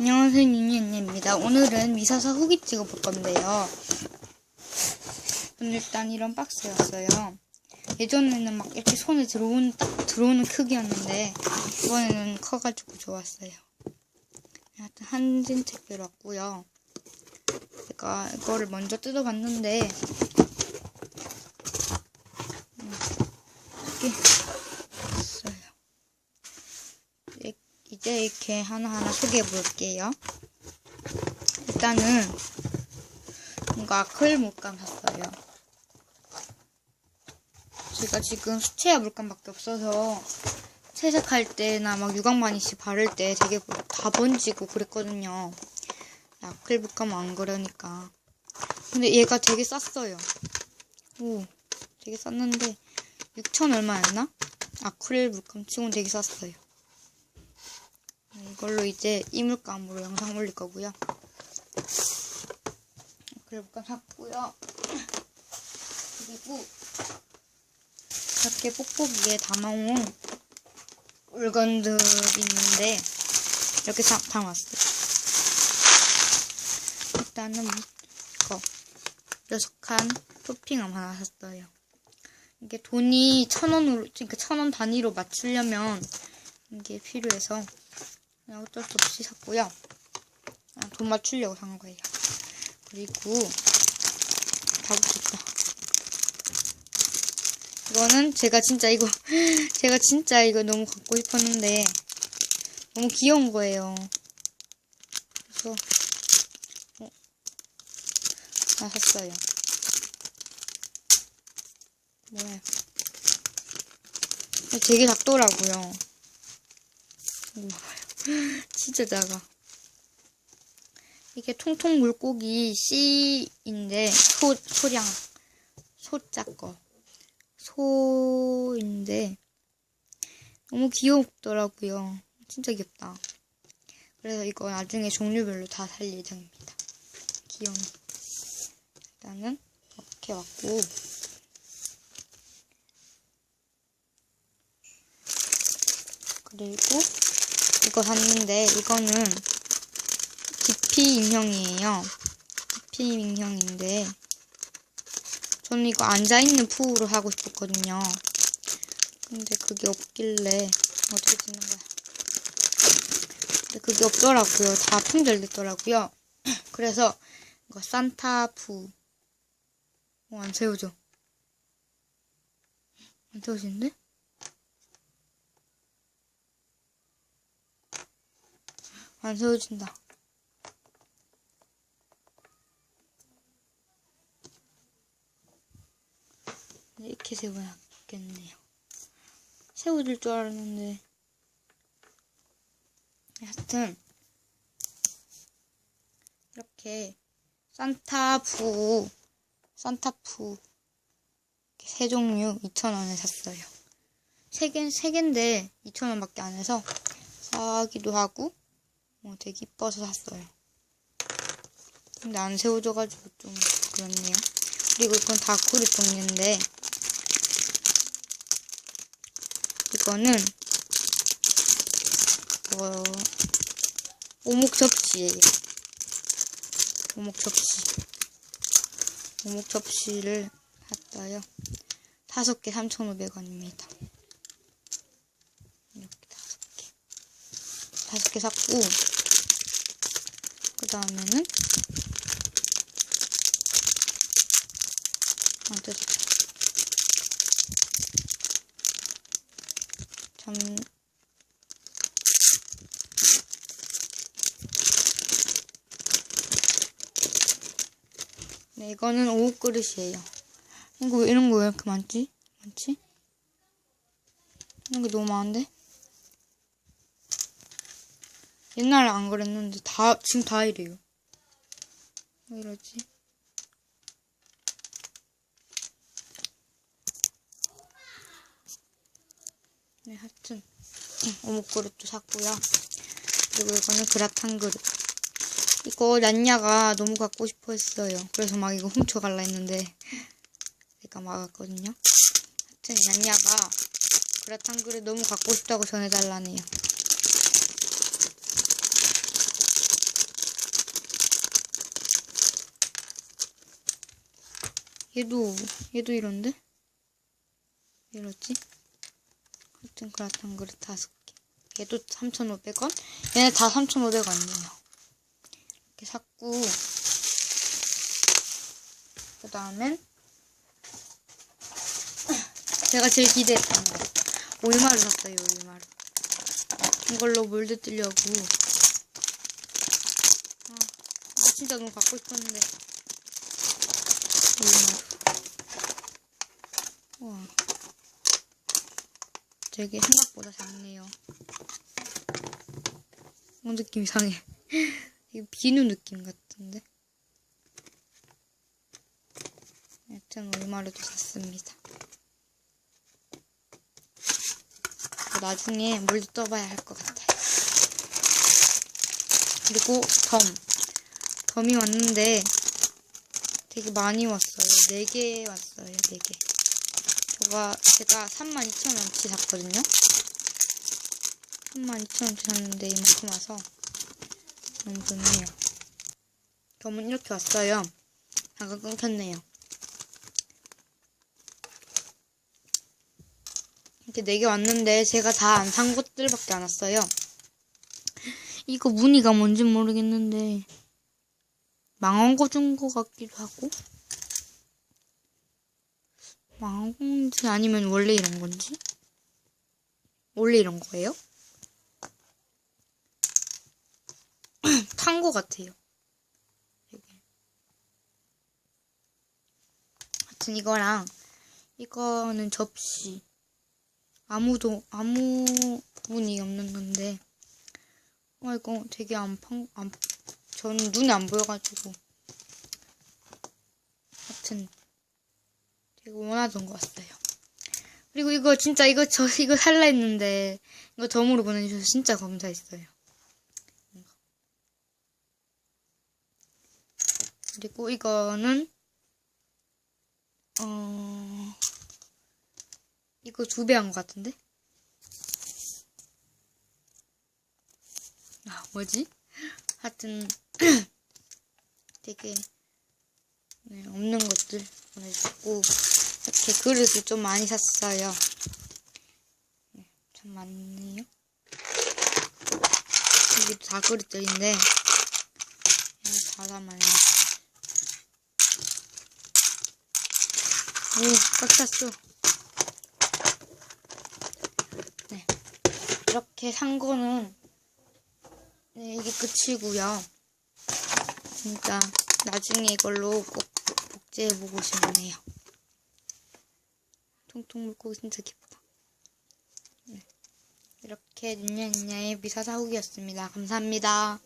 안녕하세요 유니언니입니다. 오늘은 미사사 후기 찍어볼 건데요. 오늘 일단 이런 박스였어요. 예전에는 막 이렇게 손에 들어온, 딱 들어오는 크기였는데 이번에는 커가지고 좋았어요. 하여튼 한진 택배로 왔고요. 제가 이거를 먼저 뜯어봤는데 음, 이렇게 있어요. 이- 이제 이렇게 하나하나 소개해 볼게요. 일단은 뭔가 아크릴 물감 샀어요. 제가 지금 수채화 물감밖에 없어서 채색할 때나 막 유광 바니시 바를 때 되게 다 번지고 그랬거든요. 아크릴 물감은 안 그러니까. 근데 얘가 되게 쌌어요. 오, 되게 쌌는데 6천 얼마였나? 아크릴 물감 치고는 되게 쌌어요. 이걸로 이제 이물감으로 영상 올릴 거고요. 물감 샀고요. 그리고 밖에 뽁뽁이에 담아온 물건들이 있는데 이렇게 다, 담았어요. 일단은 이거 뾰족한 토핑함 하나 샀어요. 이게 돈이 천 원으로 그러니까 천 원 단위로 맞추려면 이게 필요해서 그냥 어쩔 수 없이 샀고요. 그냥 돈 맞추려고 산 거예요. 그리고 다 붙였다. 이거는 제가 진짜 이거 제가 진짜 이거 너무 갖고 싶었는데 너무 귀여운 거예요. 그래서 어, 다 샀어요. 뭐야? 되게 작더라고요. 봐봐요. 진짜 작아. 이게 통통 물고기 씨인데 소 소량 소자 거. 소인데 너무 귀엽더라고요. 진짜 귀엽다. 그래서 이거 나중에 종류별로 다 살 예정입니다. 귀여운. 일단은 이렇게 왔고 그리고 이거 샀는데 이거는 DP 인형이에요. DP 인형인데 저는 이거 앉아있는 푸우로 하고 싶었거든요. 근데 그게 없길래 어떻게 찍는 거야. 근데 그게 없더라고요. 다 품절됐더라고요. 그래서 이거 산타 푸. 어, 안 세우죠? 안 세우시는데? 안 세워진다. 이렇게 세워야겠네요. 세워질 줄 알았는데. 하여튼, 이렇게, 산타푸, 산타푸, 세 종류 2,000원에 샀어요. 세 개, 세 개인데 2,000원밖에 안 해서 사기도 하고, 뭐 되게 이뻐서 샀어요. 근데 안 세워져가지고 좀 그렇네요. 그리고 이건 다 그릇 종류인데, 이거는 어, 오목 접시예요. 오목 접시. 오목 접시를 샀어요. 다섯 개 3,500원입니다. 이렇게 다섯 개. 다섯 개 샀고, 그 다음에는, 아, 됐다. 참, 네, 이거는 오후 그릇이에요. 이거, 왜- 이런 거 왜 이렇게 많지? 많지? 이런 게 너무 많은데? 옛날에 안 그랬는데, 다, 지금 다 이래요. 왜 이러지? 네, 하여튼. 오목 그릇도 샀고요. 그리고 이거는 그라탕 그릇. 이거 란냐가 너무 갖고 싶어 했어요. 그래서 막 이거 훔쳐갈라 했는데 제가 막았거든요. 하여튼 란냐가 그라탕 그릇 너무 갖고 싶다고 전해달라네요. 얘도, 얘도 이런데? 왜 이러지? 하여튼 그렇단 그릇 다섯 개. 얘도 3,500원? 얘네 다 3,500원이에요. 이렇게 샀고, 그 다음엔, 제가 제일 기대했던 거. 오일마루 샀어요, 오일마루. 이걸로 몰드 뜨려고. 아, 아, 진짜 너무 갖고 싶었는데. 오일마루. 우와. 되게 생각보다 작네요. 어, 느낌 이상해. 이거 비누 느낌 같은데? 여튼 오일마루도 샀습니다. 나중에 물도 떠봐야 할 것 같아요. 그리고 덤. 덤이 왔는데 되게 많이 왔어요. 4개 왔어요. 4개. 제가, 제가 32,000원치 샀거든요. 32,000원치 샀는데 이만큼 와서 너무 좋네요. 덤은 이렇게 왔어요. 잠깐 끊겼네요. 이렇게 4개 왔는데 제가 다 안 산 것들밖에 안 왔어요. 이거 무늬가 뭔지 모르겠는데 망한 거 준 거 같기도 하고. 망한 건지 아니면 원래 이런 건지? 원래 이런 거예요? 탄 거 같아요. 하여튼 이거랑 이거는 접시. 아무도 아무 분이 없는 건데. 어 이거 되게 안 판 안 저는 눈에 안 보여가지고 하여튼 되게 원하던 거 같아요. 그리고 이거 진짜 이거 저 이거 살라 했는데 이거 덤으로 보내주셔서 진짜 감사했어요. 그리고 이거는 어 이거 두 배 한 것 같은데? 아, 뭐지? 하여튼, 되게, 네, 없는 것들 보내주고, 이렇게 그릇을 좀 많이 샀어요. 네, 참 많네요. 이게 다 그릇들인데, 다 담아요. 오, 꽉 찼어. 네. 이렇게 산 거는 네, 이게 끝이고요. 진짜 나중에 이걸로 꼭 복제해보고 싶네요. 통통 물고기 진짜 기쁘다. 네. 이렇게 닌냐닌냐의 미사 사후기였습니다. 감사합니다.